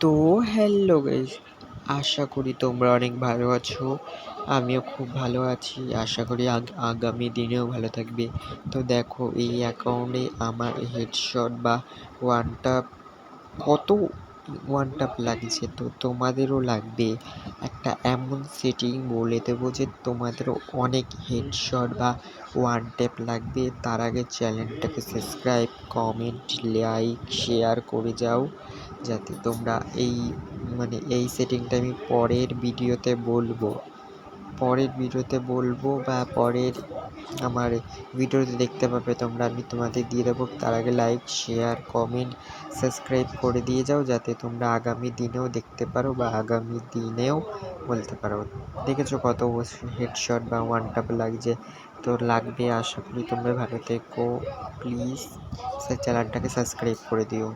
তো hello guys আশা করি তোমরা অনেক ভালো আছো, আমিও খুব ভালো আছি, আশা করি আগামী দিনেও ভালো থাকবে। তো দেখো এই অ্যাকাউন্টে আমার হেডশট বা ওয়ান টাপ কত ওয়ান টাপ লাগছে তো তোমাদেরও লাগবে। একটা এমন সেটিং বলে দেবো যে তোমাদের অনেক হেডশট বা ওয়ান ট্যাপ লাগবে। তার আগে চ্যানেলটাকে সাবস্ক্রাইব কমেন্ট লাইক শেয়ার করে যাও। যাতে তোমরা এই মানে এই সেটিংটা আমি পরের ভিডিওতে বলব। পরের ভিডিওতে বলব বা পরের আমার ভিডিওতে দেখতে পাবে তোমরা। আমি তোমাদের দিয়ে দেবো। তার আগে লাইক শেয়ার কমেন্ট সাবস্ক্রাইব করে দিয়ে যাও যাতে তোমরা আগামী দিনেও দেখতে পারো বা আগামী দিনেও বলতে পারো। দেখেছ কত হেডশট বা ওয়ান টাপ লাগছে তো লাগবে? আশা করি তোমরা ভালো থেকো। প্লিজ চ্যানেলটাকে সাবস্ক্রাইব করে দিও।